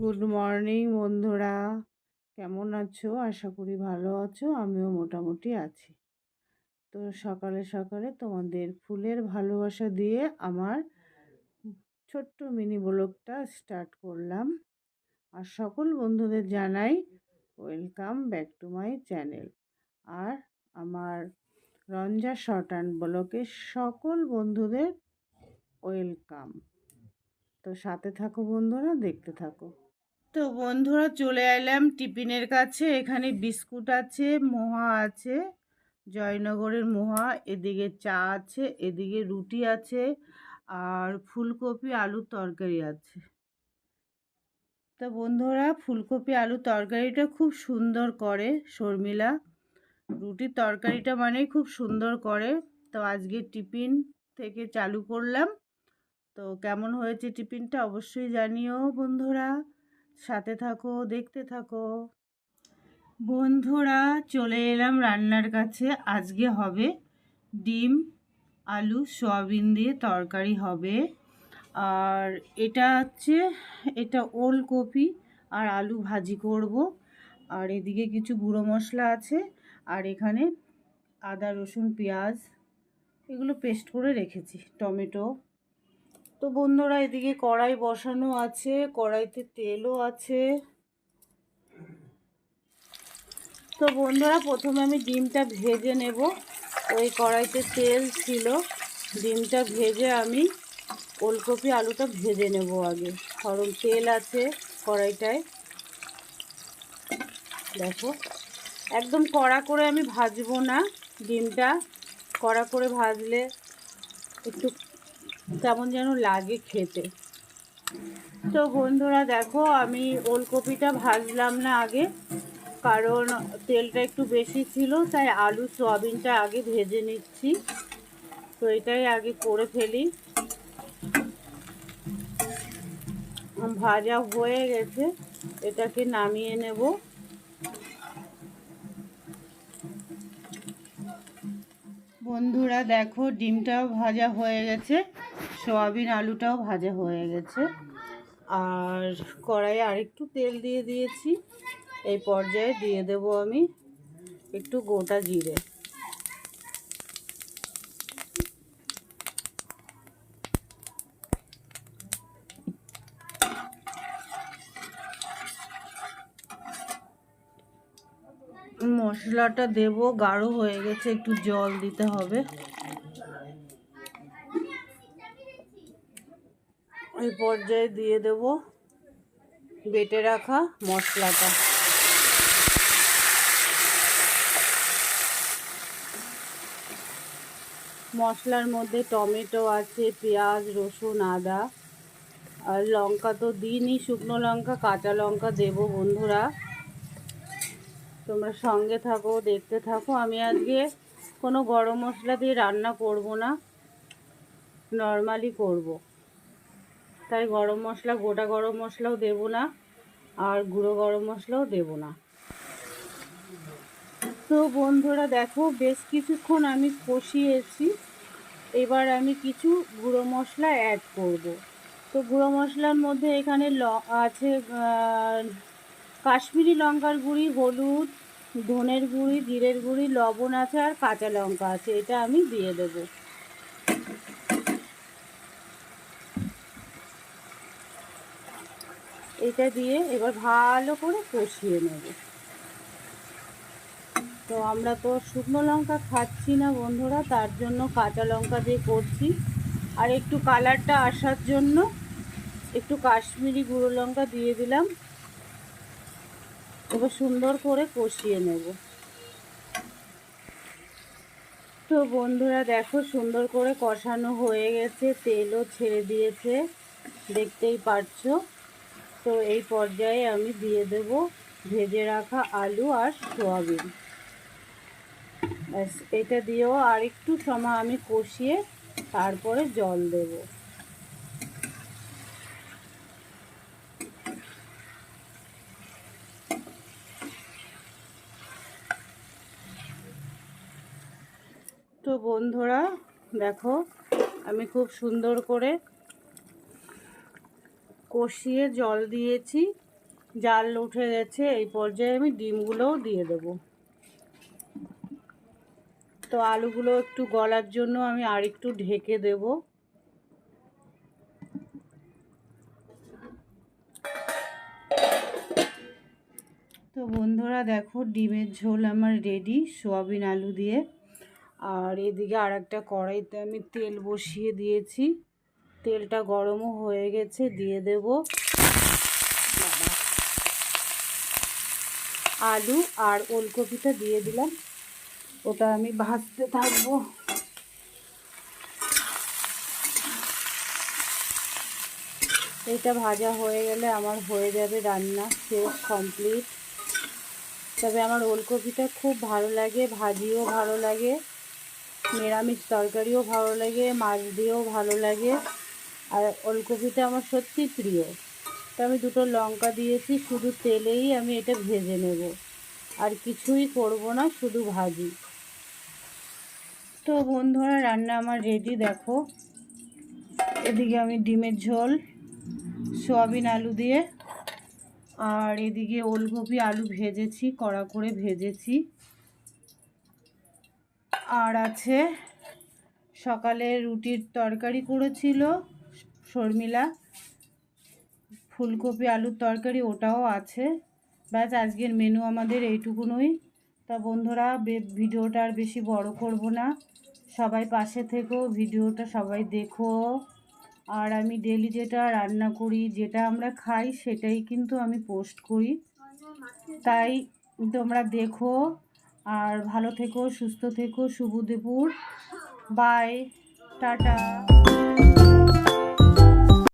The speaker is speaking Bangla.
গুড মর্নিং বন্ধুরা। কেমন আছো? আশা করি ভালো আছো, আমিও মোটামুটি আছি। তো সকালে সকালে তোমাদের ফুলের ভালোবাসা দিয়ে আমার ছোট্ট মিনি ব্লগটা স্টার্ট করলাম। আর সকল বন্ধুদের জানাই welcome back to my channel. আর আমার রঞ্জা শর্ট অ্যান্ড ব্লকের সকল বন্ধুদের ওয়েলকাম। তো সাথে থাকো বন্ধুরা, দেখতে থাকো। তো বন্ধুরা চলে এলাম টিফিনের কাছে। এখানে বিস্কুট আছে, মোহা আছে, জয়নগরের মোহা, এদিকে চা আছে, এদিকে রুটি আছে, আর ফুলকপি আলুর তরকারি আছে। তো বন্ধুরা, ফুলকপি আলু তরকারিটা খুব সুন্দর করে শর্মিলা। রুটির তরকারিটা মানে খুব সুন্দর করে। তো আজকে টিফিন থেকে চালু করলাম। তো কেমন হয়েছে টিফিনটা অবশ্যই জানিও বন্ধুরা। সাথে থাকো, দেখতে থাকো। বন্ধুরা, চলে এলাম রান্নার কাছে। আজকে হবে ডিম, আলু, সয়াবিন দিয়ে তরকারি হবে। আর এটা হচ্ছে, এটা ওলকপি আর আলু ভাজি করব। আর এদিকে কিছু গুঁড়ো মশলা আছে। আর এখানে আদা, রসুন, পেঁয়াজ, এগুলো পেস্ট করে রেখেছি, টমেটো। তো বন্ধুরা এদিকে কড়াই বসানো আছে, কড়াইতে তেলও আছে। তো বন্ধুরা, প্রথমে আমি ডিমটা ভেজে নেব। ওই কড়াইতে তেল ছিল। ডিমটা ভেজে আমি ওলকপি আলুটা ভেজে নেব আগে। কারণ তেল আছে কড়াইটায়। দেখো, একদম কড়া করে আমি ভাজবো না। ডিমটা কড়া করে ভাজলে একটু কেমন যেন লাগে খেতে। তো বন্ধুরা দেখো, আমি ওলকপিটা ভাজলাম না আগে, কারণ তেলটা একটু বেশি ছিল, তাই আলু সয়াবিনটা আগে ভেজে নিচ্ছি। তো এটাই আগে করে ফেলি। ভাজা হয়ে গেছে, এটাকে নামিয়ে নেব। বন্ধুরা দেখো, ডিমটাও ভাজা হয়ে গেছে। সয়াবিন আলুটাও ভাজা হয়ে গেছে। আর কড়াইয়ে আরেকটু তেল দিয়ে দিয়েছি। এই পর্যায়ে দিয়ে দেব আমি একটু গোটা জিরে। মশলাটা দেব, গাঢ় হয়ে গেছে, একটু জল দিতে হবে। এই পর্যায়ে দিয়ে দেব বেটে রাখা মশলাটা। মশলার মধ্যে টমেটো আছে, পেঁয়াজ, রসুন, আদা আর লঙ্কা তো দিইনি, শুকনো লঙ্কা, কাঁচা লঙ্কা দেব বন্ধুরা। তোমরা সঙ্গে থাকো, দেখতে থাকো। আমি আজকে কোনো গরম মশলা দিয়ে রান্না করব না, নর্মালি করব। তাই গরম মশলা, গোটা গরম মশলাও দেব না আর গুঁড়ো গরম মশলাও দেব না। তো বন্ধুরা, দেখো বেশ কিছুক্ষণ আমি কষিয়েছি। এবার আমি কিছু গুঁড়ো মশলা অ্যাড করব। তো গুঁড়ো মশলার মধ্যে এখানে ল, আছে কাশ্মীরি লঙ্কার গুঁড়ি, হলুদ, ধনের গুঁড়ি, জিরের গুঁড়ি, লবণ আছে আর কাঁচা লঙ্কা আছে। এটা আমি দিয়ে দেব। এটা দিয়ে এবার ভালো করে কষিয়ে নেব। তো আমরা তো শুকনো লঙ্কা খাচ্ছি না বন্ধুরা, তার জন্য কাঁচা লঙ্কা দিয়ে করছি। আর একটু কালারটা আসার জন্য একটু কাশ্মীরি গুঁড়ো লঙ্কা দিয়ে দিলাম। এবার সুন্দর করে কষিয়ে নেব। তো বন্ধুরা দেখো সুন্দর করে কষানো হয়ে গেছে, তেলও ছেড়ে দিয়েছে, দেখতেই পারছ। তো এই পর্যায়ে আমি দিয়ে দেব ভেজে রাখা আলু আর সোয়াবিন। এটা দিয়েও আর একটু সময় আমি কষিয়ে তারপরে জল দেবো। তো বন্ধুরা, দেখো, আমি খুব সুন্দর করে কষিয়ে জল দিয়েছি। জাল উঠে গেছে, এই পর্যায়ে আমি ডিমগুলোও দিয়ে দেবো। তো আলুগুলো একটু গলার জন্য আমি আর একটু ঢেকে দেব। তো বন্ধুরা, দেখো ডিমের ঝোল আমার রেডি, সোয়াবিন আলু দিয়ে। আর এদিকে আর একটা কড়াইতে আমি তেল বসিয়ে দিয়েছি। তেলটা গরমও হয়ে গেছে, দিয়ে দেব আলু আর ওলকপিটা দিয়ে দিলাম। ওটা আমি ভাজতে থাকব। এটা ভাজা হয়ে গেলে আমার হয়ে যাবে রান্না শেষ কমপ্লিট। তবে আমার ওলকপিটা খুব ভালো লাগে, ভাজিও ভালো লাগে, নিরামিষ তরকারিও ভালো লাগে, মাছ দিয়েও ভালো লাগে। আর ওলকপিটা আমার সত্যি প্রিয়। তো আমি দুটো লঙ্কা দিয়েছি, শুধু তেলেই আমি এটা ভেজে নেব। আর কিছুই করব না, শুধু ভাজি। তো বন্ধুরা, রান্না আমার রেডি দেখো। এদিকে আমি ডিমের ঝোল, সোয়াবিন আলু দিয়ে, আর এদিকে ওলকপি আলু ভেজেছি, কড়া করে ভেজেছি। আর আছে, সকালে রুটির তরকারি করেছিল শর্মিলা, ফুলকপি, আলুর তরকারি, ওটাও আছে। ব্যাস, আজকের মেনু আমাদের এইটুকুনই। তা বন্ধুরা ভিডিওটা আর বেশি বড় করব না। সবাই পাশে থেকেও ভিডিওটা সবাই দেখো। আর আমি ডেলি যেটা রান্না করি, যেটা আমরা খাই, সেটাই কিন্তু আমি পোস্ট করি। তাই তোমরা দেখো। আর ভালো থেকো, সুস্থ থেকো, শুভ বাই টাটা।